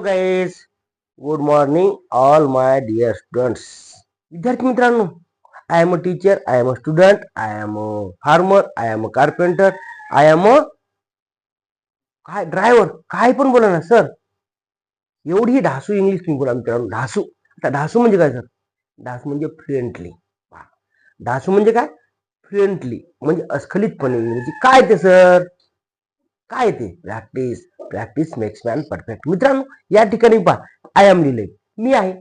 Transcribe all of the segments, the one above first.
Hello guys good morning all my dear students विद्यार्थी मित्रांनो I am a teacher I am a student I am a farmer I am a carpenter I am a काय driver काय पण बोला ना sir एवढी ढासू English तुम्ही बोला मित्रांनो. ढासू आता ढासू म्हणजे काय सर ढासू म्हणजे फ्रेंडली ढासू म्हणजे काय? फ्रेंडली म्हणजे अस्खलितपणे. म्हणजे काय ते सर काय ते? Practice practice makes man perfect मित्रांनो या ठिकाणी पहा आय एम लिहिले मी आहे.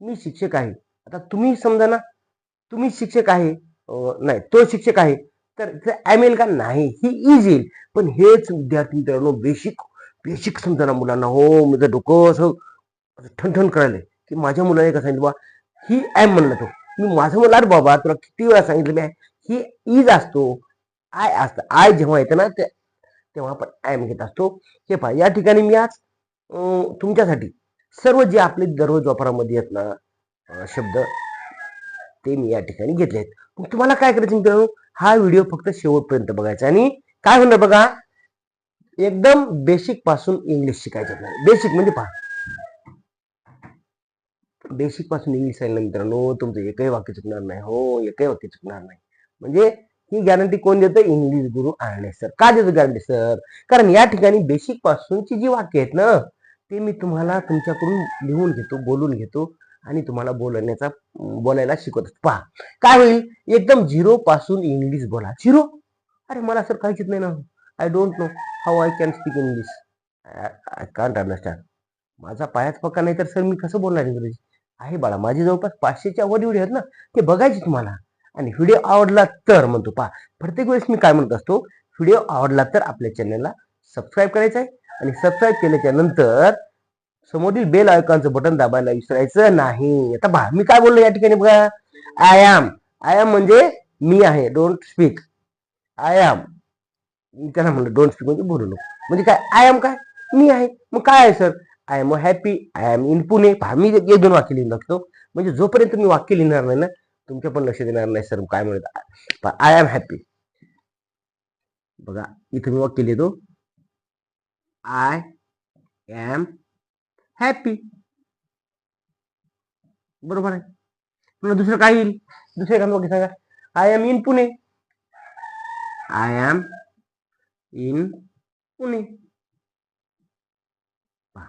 मी शिक्षक आहे. आता तुम्ही समजा ना तुम्ही शिक्षक आहे. नाही तो शिक्षक आहे. तर आय येईल का? नाही. ही इज येईल पण हेच विद्यार्थी मित्रांनो बेसिक बेसिक समजा ना मुलांना हो माझं डोकं असं ठणठण करायला की माझ्या मुलाने कसं सांगितलं बा ही एम म्हणलं तो. मी माझं मुला अरे बाबा तुला किती वेळा सांगितलं मी ही इज असतो. आय असतं. आय जेव्हा येतं ना ते तेव्हा आपण ॲम घेत असतो. हे पहा या ठिकाणी मी आज तुमच्यासाठी सर्व जे आपले दररोज वापरामध्ये आहेत ना शब्द ते मी या ठिकाणी घेतले आहेत. मग तुम्हाला काय करायचं मित्रांनो? हा व्हिडिओ फक्त शेवटपर्यंत बघायचा. आणि काय होणार बघा? एकदम बेसिकपासून इंग्लिश शिकायचं बेसिक म्हणजे पहा. बेसिकपासून इंग्लिश सांगितलं मित्रांनो तुमचं एकही वाक्य चुकणार नाही. हो एकही वाक्य चुकणार नाही. म्हणजे ही गॅरंटी कोण देतं? इंग्लिश गुरु आळणे सर का देतो गॅरंटी सर कारण या ठिकाणी बेसिक पासूनची जी वाक्य आहेत ना ते मी तुम्हाला तुमच्याकडून लिहून घेतो बोलून घेतो आणि तुम्हाला बोलण्याचा बोलायला शिकवत असतो पहा काय होईल? एकदम झिरो पासून इंग्लिश बोला. झिरो अरे मला सर काहीच नाही ना. I don't know how I can speak English I can't understand माझा पायाच पक्का नाही तर सर मी कसं बोलणार इंग्रजी? आहे बाळा माझे जवळपास पाचशेच्या वर एवढे आहेत ना. ते बघायचे तुम्हाला. आणि व्हिडिओ आवडला तर म्हणतो पहा. प्रत्येक वेळेस मी काय म्हणत असतो व्हिडिओ आवडला तर आपल्या चॅनलला सबस्क्राईब करायचं आहे आणि सबस्क्राईब केल्याच्यानंतर समोरील बेल आयकॉनचं बटन दाबायला विसरायचं नाही. आता पहा मी काय बोललो या ठिकाणी बघा? आय एम आय एम म्हणजे मी आहे. डोंट स्पीक आय एम मी त्यांना म्हणलं डोंट स्पीक म्हणजे बोलू नको. म्हणजे काय? आय एम काय? मी आहे. मग काय आहे sir I am happy I am in Pune पहा मी एक दोन वाक्य लिहून लागतो म्हणजे जोपर्यंत मी वाक्य लिहिणार नाही ना तुमच्या पण लक्ष देणार नाही सर. काय म्हणत आय एम हॅपी बघा इथं मी वाक्य लिहितो आय एम हॅपी बरोबर आहे. पुन्हा दुसरं काय येईल? दुसरं काय वाक्य सांगा. I am in Pune I am in Pune पहा.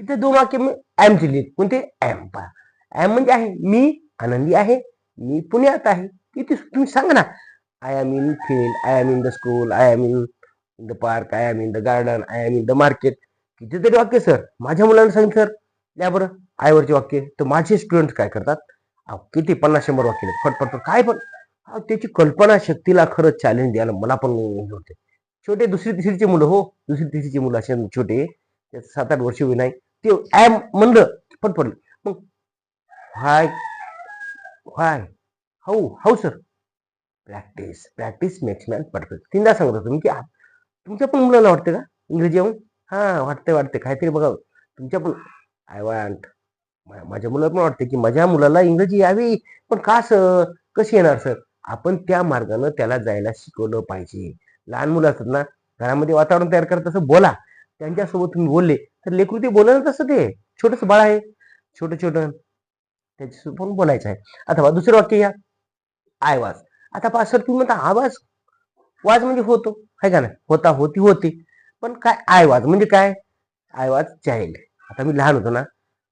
इथे दोन वाक्य मी एम ची लिहित कोणते? एम पहा. एम म्हणजे आहे. मी आनंदी आहे. मी पुण्यात आहे. किती तुम्ही सांगा ना. I am in field I am in the school I am in the park I am in the garden I am in the market कितीतरी वाक्य सर माझ्या मुलांना सांगितलं सर द्या बरं. आयवरचे वाक्य. तर माझे स्टुडंट काय करतात? अहो, किती पन्नास शंभर वाक्य फटफट फट काय पण. अहो, त्याची कल्पना शक्तीला खरंच चॅलेंज द्यायला मला पण होते. छोटे दुसरी तिसरीचे मुलं हो. दुसरी तिसरीचे मुलं असे छोटे. सात आठ वर्ष नाही. ते ॲम म्हणलं पटपडलं मग हाय five how how sir practice practice makes man perfect तीनदा सांगतो तुम्ही की तुमच्या पण मुलाला वाटते का? इंग्रजी येऊन? हा वाटते वाटते काहीतरी बघा. तुमच्या पण आय वॉन्ट माझ्या मुलाला पण वाटते की माझ्या मुलाला इंग्रजी यावी. पण का सर कशी येणार सर आपण त्या मार्गानं त्याला जायला शिकवलं पाहिजे. लहान मुलं असतात ना घरामध्ये वातावरण तयार करत तसं बोला. त्यांच्यासोबत तुम्ही बोलले तर लेकरू ते बोला ना तसं ते. छोटस बाळ आहे. छोटं छोटं त्याच्यासोबत पण बोलायचं आहे. अथवा दुसरं वाक्य या. I was. आता पा सर तुम्ही म्हणता आवाज वाज. म्हणजे होतो. आहे का नाही? होता होती होती. पण काय आय वाज? म्हणजे काय? I was child. आता मी लहान होतो ना.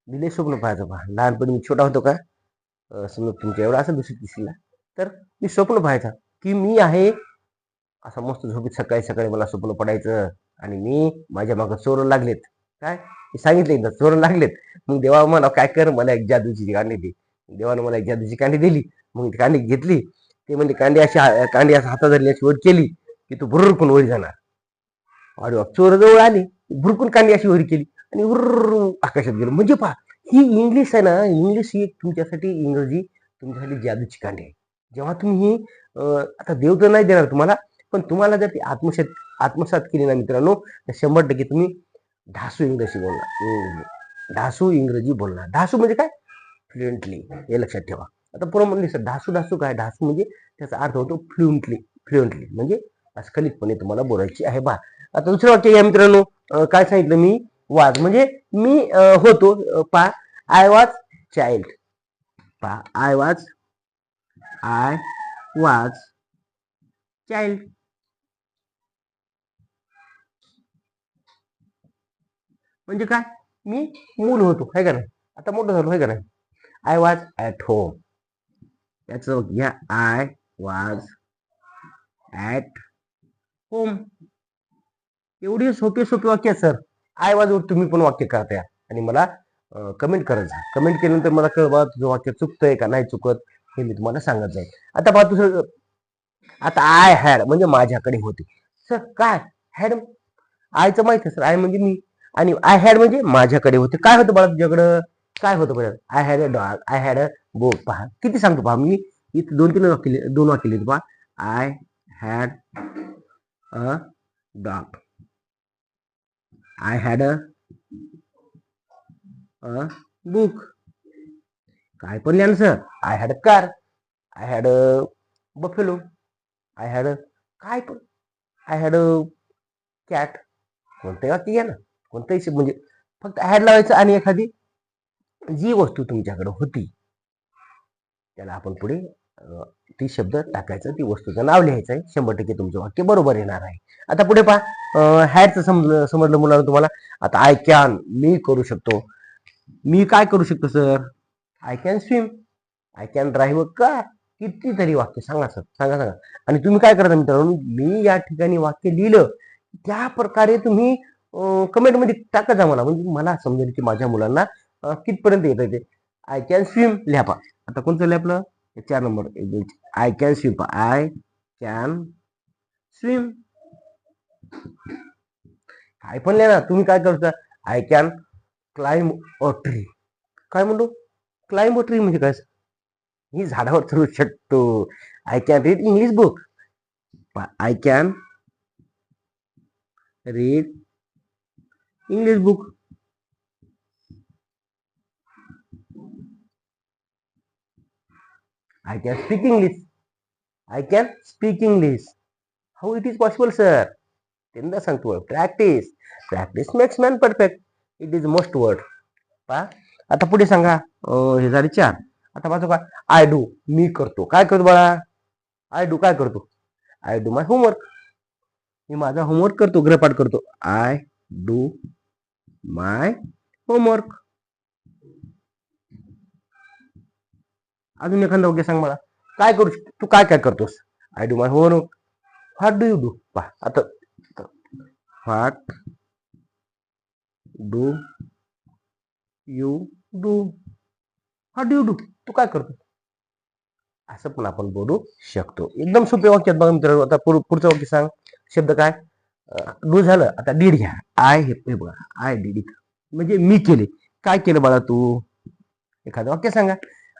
मी स्वप्न पाहायचं पहा. लहानपणी मी छोटा होतो का? समजा तुमच्या एवढा असं दुसरी तिसरीला तर मी स्वप्न पाहायचा की मी आहे असं मस्त झोपीत सकाळी सकाळी मला स्वप्न पडायचं आणि मी माझ्या मागं चोर लागलेत. काय? मी सांगितलं एकदा चोर लागलेत. मग देवा मला काय कर? मला एक जादूची कांडी दे. देवानं मला एक जादूची कांडी दिली. मग ती कांडी घेतली. ते म्हणजे कांडी अशी कांडी असं हातात धरली अशी वर केली की तू भुरकून वरी जाणार. अरे चोर जवळ आली भुरकून कांडी अशी वरी केली आणि उर्र आकाशात गेलो म्हणजे पहा ही इंग्लिश आहे ना इंग्लिश ही एक तुमच्यासाठी इंग्रजी तुमच्यासाठी जादूची कांडी आहे जेव्हा तुम्ही आता देव तर नाही देणार तुम्हाला पण तुम्हाला जर ती आत्मसात आत्मसात केली ना मित्रांनो तर शंभर टक्के तुम्ही ढासू इंग्रजी बोलणार धासू ढासू इंग्रजी बोलणार ढासू म्हणजे काय? फ्लुएंटली हे लक्षात ठेवा. आता पुढे म्हणले सर ढासू ढासू काय? ढासू म्हणजे त्याचा अर्थ होतो फ्लुएंटली फ्लुएंटली म्हणजे अस्खलितपणे तुम्हाला बोलायची आहे बा. आता दुसरं वाक्य या मित्रांनो. काय सांगितलं मी? वाज. म्हणजे मी होतो पा आय वाज चाइल्ड पा I was I was child म्हणजे काय? मी मूल होतो आहे का नाही? आता मोठं झालो है का नाही? आय वॉज ॲट होम याचं या घ्या. आय वॉज ॲट होम एवढी सोपी सोपी वाक्य सर आय वॉज तुम्ही पण वाक्य करताय. आणि मला कमेंट करत जा कमेंट केल्यानंतर मला कळवा तुझं वाक्य चुकतंय का? नाही चुकत हे मी तुम्हाला सांगत जाईल. आता बघा दुसरं आता आय हॅड म्हणजे माझ्याकडे होते. सर काय? हॅड आयचं माहिती आहे सर आय म्हणजे मी. आणि आय हॅड म्हणजे माझ्याकडे होते. काय होतं बाळा तुझ्याकडं? काय होतं बरं? I had a dog I had a book पहा. किती सांगतो पहा. मी इथे दोन तीन वाक्य दोन वाक्य लिहितो पहा. I had a dog I had a book काय पण लिहा sir I had a car I had a buffalo I had a काय पण. आय हॅड अ कॅट कोणते वाक्य घ्या ना. कोणतंही शब्द म्हणजे फक्त हॅड लावायचं आणि एखादी जी वस्तू तुमच्याकडे होती त्याला आपण पुढे ती शब्द टाकायचं ती वस्तूचं नाव लिहायचं आहे. शंभर टक्के तुमचं वाक्य बरोबर येणार आहे. आता पुढे पहा हॅडचं समजलं समजलं मुलांना तुम्हाला. आता आय कॅन मी करू शकतो. मी काय करू शकतो sir I can swim I can drive a car कितीतरी वाक्य. सांगा सर सांगा सांगा. आणि तुम्ही काय करता मित्रांनो? मी या ठिकाणी वाक्य लिहिलं. त्या प्रकारे तुम्ही कमेंटमध्ये टाका जा मला. म्हणजे मला समजेल की माझ्या मुलांना कितपर्यंत येत ते. आय कॅन स्विम लिहा आता कोणतं लिहा चार number. I can swim I can swim काय पण लिहा ना. तुम्ही काय करता? I can climb a tree काय म्हणतो? क्लाइम अ ट्री म्हणजे काय? मी झाडावर चढू शकतो. I can read English book I can read English book I can speak English I can speak English how it is possible sir त्यांना सांगतो practice practice makes man perfect it is most word पा आता पुढे सांगा. हे झाले चार. आता माझं काय आय डू मी करतो. काय करतो बाळा? आय डू काय करतो? आय डू माय होमवर्क मी माझा होमवर्क करतो. ग्रहपाठ करतो. आय डू माय होमवर्क अजून एखादा वाक्य सांग मला. काय करू तू काय काय करतोस? I do my homework what do you do पा आता what do you do what do you do तू काय करतो असं पण आपण बोलू शकतो. एकदम सोपे वाक्यात बघा मित्रांनो. आता पुढचं वाक्य सांग. शब्द काय? डू झालं. आता डीड घ्या. आय हे बघा. आय डीड इथं म्हणजे मी केले. काय केलं बाळा तू? एखादं वाक्य सांगा.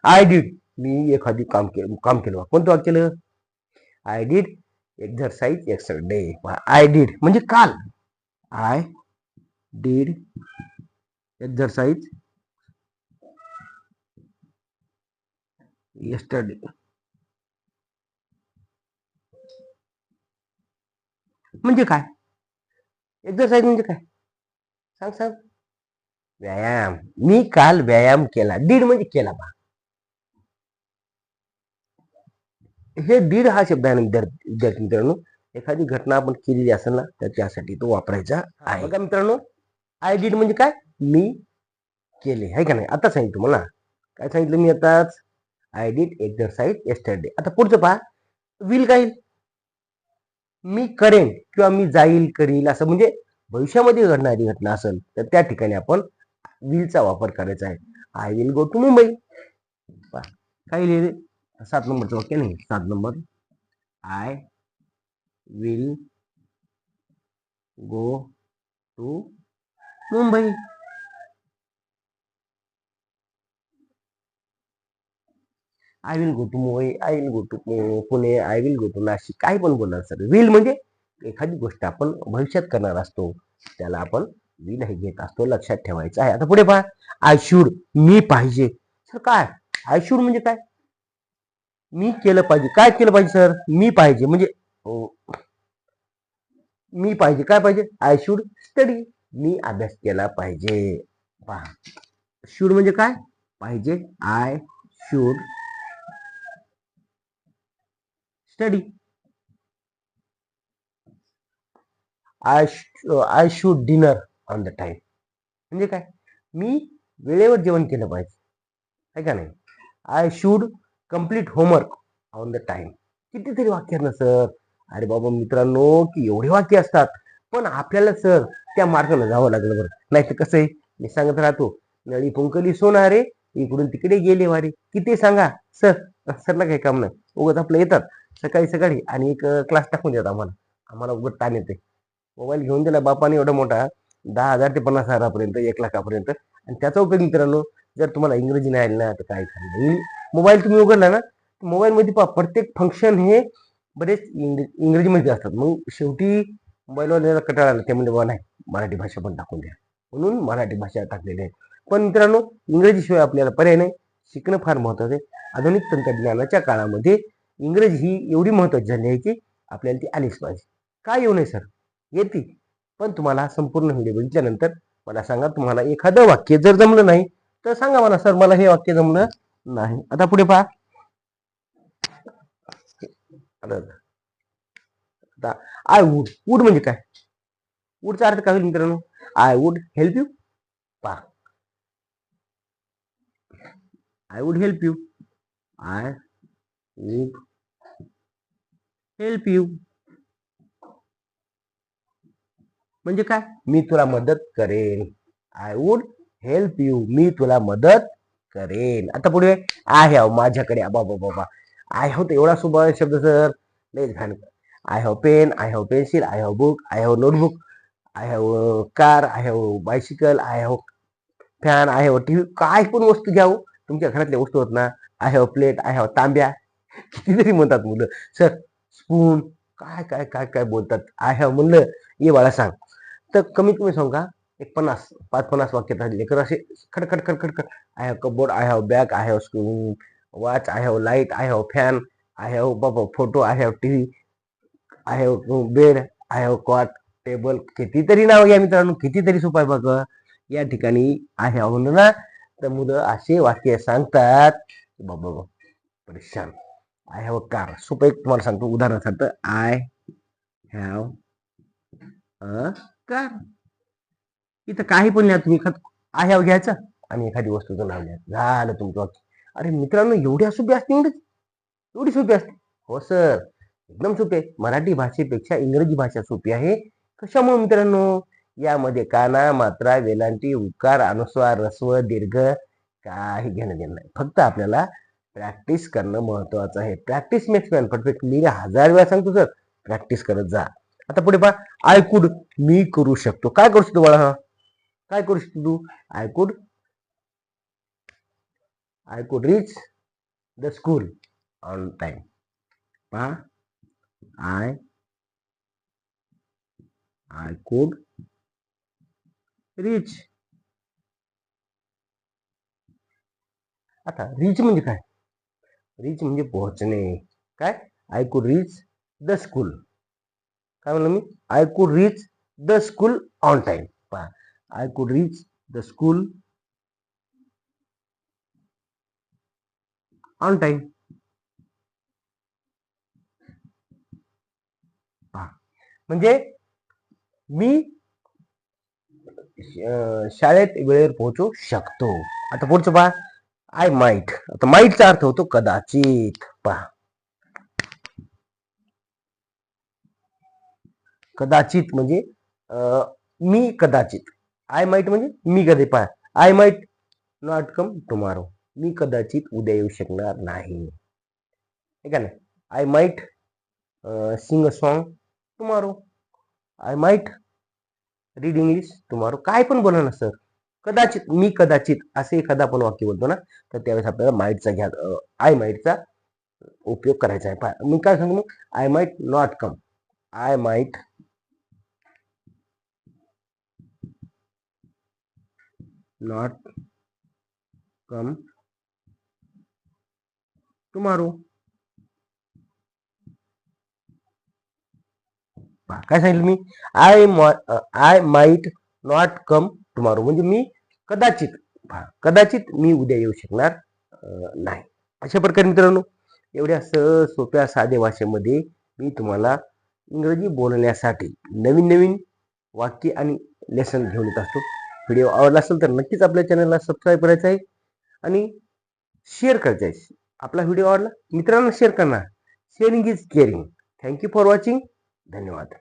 आय डीड मी एखादी काम केलं. काम केलं बा. कोणतं वाक्य केलं? I did exercise yesterday I did म्हणजे काल. I did exercise yesterday. म्हणजे काय? एक्झरसाइज म्हणजे काय? सांग सांग. व्यायाम. मी काल व्यायाम केला. दीड म्हणजे केला बा. हे दीड हा शब्द आहे विद्यार्थी मित्रांनो. एखादी घटना आपण केलेली असेल ना तर त्यासाठी तो वापरायचा आहे. बघा मित्रांनो. आय डीड म्हणजे काय? मी केले. आहे का नाही? आता सांगितलं तुम्हाला. काय सांगितलं मी आताच? आय डीड एक्झरसाइज येस्टरडे आता पुढचं पहा. विल काय मी करेन किंवा मी जाईल करील असं म्हणजे भविष्यामध्ये घडणारी घटना असेल तर त्या ठिकाणी आपण विलचा वापर करायचा आहे. I will go to Mumbai पहा, काय लिहिले? सात नंबरचं वाक्य नाही सात number. I will go to Mumbai I will go to Mumbai I will go to Pune I will go to Nashik काही पण बोलणार सर. विल म्हणजे एखादी गोष्ट आपण भविष्यात करणार असतो त्याला आपण विल हे घेत असतो लक्षात ठेवायचं आहे. आता पुढे पहा. आय शूड मी पाहिजे. सर काय? आय शूड म्हणजे काय? मी केलं पाहिजे. काय केलं पाहिजे सर? मी पाहिजे. म्हणजे हो. मी पाहिजे. काय पाहिजे? आय शूड स्टडी मी अभ्यास केला पाहिजे. पहा. शूड म्हणजे काय? पाहिजे. I should study I I should dinner on the time म्हणजे काय? मी वेळेवर जेवण केलं पाहिजे. आहे का नाही? I should complete homework on the time कितीतरी वाक्य ना सर अरे बाबा मित्रांनो की एवढे वाक्य असतात. पण आपल्याला सर त्या मार्गाला जावं लागलं बरं. नाही तर कसं आहे? मी सांगत राहतो नळी पुंकली सोनारे इकडून तिकडे गेले वारे. किती सांगा? सर सरला काही काम नाही. उगत आपलं येतात. सकाळी सकाळी आणि एक क्लास टाकून देतात आम्हाला. आम्हाला उगत ताण येते. मोबाईल घेऊन दिला बापाने एवढा मोठा दहा हजार ते पन्नास हजारापर्यंत एक लाखापर्यंत. आणि त्याचा उपयोग मित्रांनो जर तुम्हाला इंग्रजी नाही आली ना तर काय नाही मोबाईल तुम्ही उघडला ना मोबाईलमध्ये पहा प्रत्येक फंक्शन हे बरेच इंग्र इंग्रजीमध्ये असतात. मग शेवटी मोबाईलवाल्याला कटाळा आला ते म्हणजे बा नाही मराठी भाषा पण टाकून द्या. म्हणून मराठी भाषा टाकलेली आहे. पण मित्रांनो इंग्रजीशिवाय आपल्याला पर्याय नाही. शिकणं फार महत्वाचं आहे. आधुनिक तंत्रज्ञानाच्या काळामध्ये इंग्रजी ही एवढी महत्वाची झाली आहे की आपल्याला ती आलीच पाहिजे. काय येऊ नये सर? येते. पण तुम्हाला संपूर्ण व्हिडिओ बघितल्यानंतर मला सांगा तुम्हाला एखादं वाक्य जर जमलं नाही तर सांगा मला सर मला हे वाक्य जमलं नाही. आता पुढे पहा. आता आय वूड वूड म्हणजे काय? वूडचा अर्थ काय होईल मित्रांनो? आय वूड हेल्प यू पहा. I would help you I would help you म्हणजे काय? मी तुला मदत करेन. आय वुड हेल्प यू मी तुला मदत करेन. आता पुढे आय हॅव माझ्याकडे. बाबा बाबा आय हॅव तर एवढा सोपा शब्द सर. लयच घाण. I have pen I have pencil I have book I have notebook I have car I have bicycle I have fan I have T V काय पण वस्तू घ्याव तुमच्या घरातल्या वस्तू होत ना. I have plate I have तांब्या. कितीतरी म्हणतात मुलं. सर स्पून काय काय काय काय बोलतात? आय हॅव हो म्हणलं. ये बाळा सांग. तर कमीत कमी सांग का? एक पन्नास पाच पन्नास वाक्यात लेकर असे खडखड खडखड खड आय हॅव हो कबोर्ड आय हॅव हो bag I have screen watch I have light I have fan I have बाबा photo I have T V I have bed I have cot table कितीतरी नाव घ्या मित्रांनो. कितीतरी सोपाय आहे बघ या ठिकाणी आहे म्हणून ना. तर मुलं असे वाक्य सांगतात. बाबा बाबा. परेशान. आय हॅव अ कार सोपं एक तुम्हाला सांगतो उदाहरणार्थ आय हॅव अ कार इथं काही पण लिहा तुम्ही आय हॅव घ्यायचं आणि एखादी वस्तूचं नाव घ्यायचं झालं तुमचं वाक्य अरे मित्रांनो एवढी सोपी असते इंग्रजी. एवढी सोपी असते. हो सर एकदम सोपी आहे. मराठी भाषेपेक्षा इंग्रजी भाषा सोपी आहे. कशामुळे मित्रांनो? यामध्ये काना मात्रा वेलांटी उकार अनुस्वार रस्व दीर्घ काही घेणं देणं नाही. फक्त आपल्याला प्रॅक्टिस करणं महत्वाचं आहे. प्रॅक्टिस मेक्स मॅन परफेक्ट मी हजार वेळा सांगतो सर प्रॅक्टिस करत जा. आता पुढे पहा आय कुड मी करू शकतो. काय करू शकतो बाळा? काय करू शकतो तू? I could I could reach the school on time पहा आय आय कुड रीच आता रीच म्हणजे काय? रीच म्हणजे पोहोचणे. काय? I could reach the school काय म्हणलं मी? I could reach the school on time पहा. I could reach the school on time म्हणजे मी शाळेत वेळेवर पोहोचू शकतो. आता पुढचं पहा. आय माइट आता माइटचा अर्थ होतो कदाचित. पहा. कदाचित म्हणजे मी कदाचित. आय माइट म्हणजे मी कधी पहा. I might not come tomorrow. मी कदाचित उद्या येऊ शकणार नाही. ठीक आहे ना I might sing a song tomorrow. I might read English tomorrow. काय पण बोला ना सर. कदाचित मी कदाचित असे एखादा आपण वाक्य बोलतो ना तर त्यावेळेस आपल्याला माईटचा घ्या आय माईटचा उपयोग करायचा आहे. मी काय सांगू? मग I might not come I might not come tomorrow काय सांगितलं मी? I I might not come tomorrow म्हणजे मी कदाचित कदाचित मी उद्या येऊ शकणार नाही. अशा प्रकारे मित्रांनो एवढ्या सहज सोप्या साध्या भाषेमध्ये मी तुम्हाला इंग्रजी बोलण्यासाठी नवीन नवीन वाक्य आणि लेसन घेऊन येत असतो. व्हिडिओ आवडला असेल तर नक्कीच आपल्या चॅनलला सबस्क्राईब करायचं आहे आणि शेअर करायचं आहे. आपला व्हिडिओ आवडला मित्रांना शेअर करणार. Sharing is caring thank you for watching धन्यवाद.